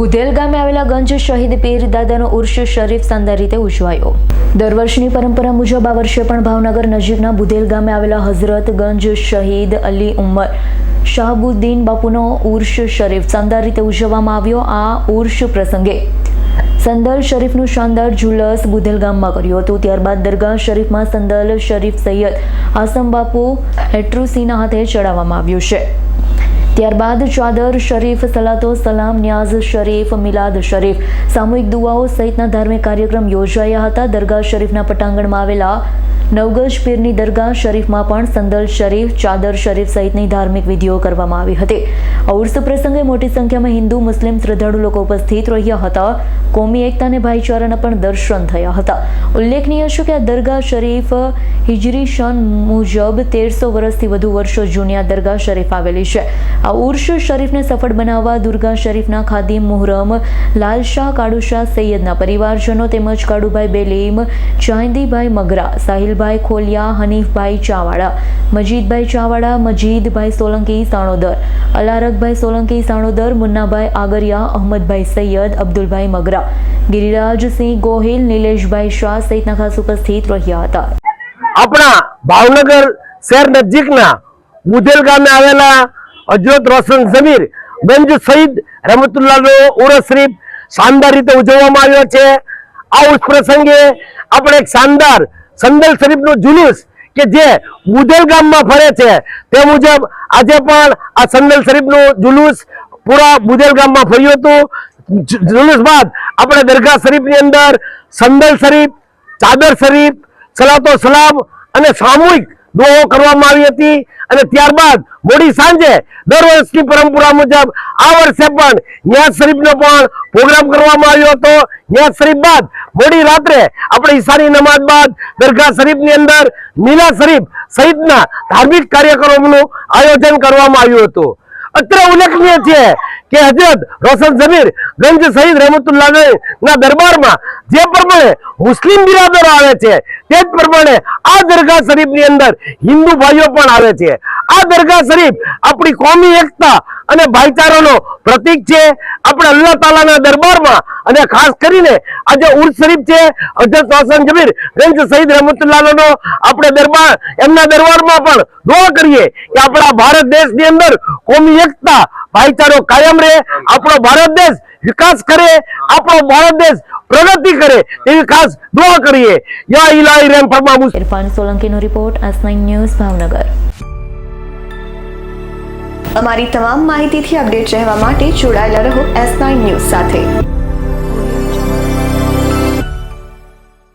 બુધેલ ગામે આવેલા ગંજ શહીદ પીર દાદાનો ઉર્ષ શરીફ શાનદાર રીતે ઉજવાયો. દર વર્ષની પરંપરા મુજબ આ વર્ષે પણ ભાવનગર નજીકના બુધેલ ગામે આવેલા હઝરત ગંજ શહીદ અલી ઉમર શાહબુદ્દીન બાપુનો ઉર્ષ શરીફ શાનદાર રીતે ઉજવવામાં આવ્યો આ ઉર્ષ પ્રસંગે. સંદલ શરીફનું શાનદાર જુલસ બુધેલ ગામમાં કર્યું હતું. ત્યારબાદ દરગાહ શરીફમાં સંદલ શરીફ સૈયદ આસમ બાપુ હેટ્રુસીના હાથે ચડાવવામાં આવ્યું છે. ત્યારબાદ ચાદર, શરીફ, સલાતો, સલામ, ન્યાઝ, શરીફ, મિલાદ શરીફ. સામૂહિક દુઆઓ સહિતના ધાર્મિક કાર્યક્રમ યોજાયા હતા. દરગાહ શરીફના પટાંગણમાં આવેલા નવગજ પીરની દરગાહ શરીફમાં પણ સંદલ શરીફ, ચાદર શરીફ સહિતની ધાર્મિક વિધિઓ કરવામાં આવી હતી. આ પ્રસંગે મોટી સંખ્યામાં હિન્દુ, મુસ્લિમ, શ્રદ્ધાળુ લોકો ઉપસ્થિત રહ્યા હતા. કોમી એકતા અને ભાઈચારાના પણ દર્શન થયા હતા. ઉલ્લેખનીય છે કે આ દરગાહ શરીફ હિજરી શન મુજબ તેરસો વર્ષથી વધુ વર્ષો જૂની આ દરગાહ શરીફ આવેલી છે. આ ઉર્ષ શરીફને સફળ બનાવવા દુર્ગા શરીફના ખાદિમ મુહરમ લાલશાહ કાળુશાહ સૈયદના પરિવારજનો તેમજ કાળુભાઈ બેલીમ, ચાંદીભાઈ મગરા, સાહિલભાઈ ખોલિયા, હનીફભાઈ ચાવાડા, મજીદભાઈ ચાવાડા, મજીદભાઈ સોલંકી સાણોદર અલારકભાઈ સોલંકી સાણોદર, મુન્નાભાઈ આગરિયા, અહમદભાઈ સૈયદ, અબ્દુલભાઈ મગરા ગિરિરાજસિંહ ગોહિલ, નિલેશભાઈ શાહ સહિતના ખાસ ઉપસ્થિત રહ્યા હતા. આપણા ભાવનગર શહેર નજીકના મુધેલ ગામે આવેલા હજરત રોશન જમીર ગંજ શહીદ રમતુલ્લાનો ઉરસ શરીફ શાનદાર રીતે ઉજવવામાં આવ્યો છે. આ ઉર્સ પ્રસંગે આપણે એક શાનદાર સંદલ શરીફનું જુલુસ કે જે બુદેલ ગામમાં ફરે છે, તે મુજબ આજે પણ આ સંદલ શરીફનું જુલુસ પૂરા બુદેલ ગામમાં ફર્યું હતું. જુલુસ બાદ આપણે દરગાહ શરીફની અંદર સંદલ શરીફ, ચાદર શરીફ, સલાતો સલામ અને સામૂહિક દુઆઓ કરવામાં આવી હતી અને ત્યારબાદ મોડી સાંજે દર વર્ષની પરંપરા મુજબ આ વર્ષે પણ ન્યાઝ શરીફનો પણ પ્રોગ્રામ કરવામાં આવ્યો હતો. ન્યાઝ શરીફ બાદ મોડી રાત્રે આપણે ઈશાની નમાઝ બાદ દરગાહ શરીફની અંદર મીલા શરીફ સહિતના ધાર્મિક કાર્યક્રમોનું આયોજન કરવામાં આવ્યું હતું. અત્રે ઉલ્લેખનીય છે કે હજરત રોશન જમીર ગંજ શહીદ રહેમતુલ્લાહ ના દરબારમાં જે પ્રમાણે મુસ્લિમ બિરાદરો આવે છે, તે જ પ્રમાણે આ દરગાહ શરીફની અંદર હિન્દુ ભાઈઓ પણ આવે છે. આ દરગાહ શરીફ આપણી કોમી એકતા અને ભાઈચારાનો પ્રતીક છે. આપણે અલ્લાહ તાલાના દરબારમાં અને ખાસ કરીને આજે ઉર્સ શરીફ છે, હજરત રોશન જમીર ગંજ શહીદ રહેમતુલ્લાહનો આપણે દરબાર, એમના દરબારમાં પણ દોડ કરીએ કે આપણા ભારત દેશની અંદર કોમી એકતા ભાઈચારો કાયમ રહે, આપણો ભારત દેશ વિકાસ કરે, આપણો ભારત દેશ પ્રગતિ કરે, તેવી ખાસ દુઆ કરીએ. યા ઇલાહી રેમ ફરમા ઇરફાન સોલંકીનો રિપોર્ટ એસ ન્યૂઝ ભાવનગર. અમારી તમામ માહિતીથી અપડેટ રહેવા માટે જોડાયેલા રહો એસ ન્યૂઝ સાથે.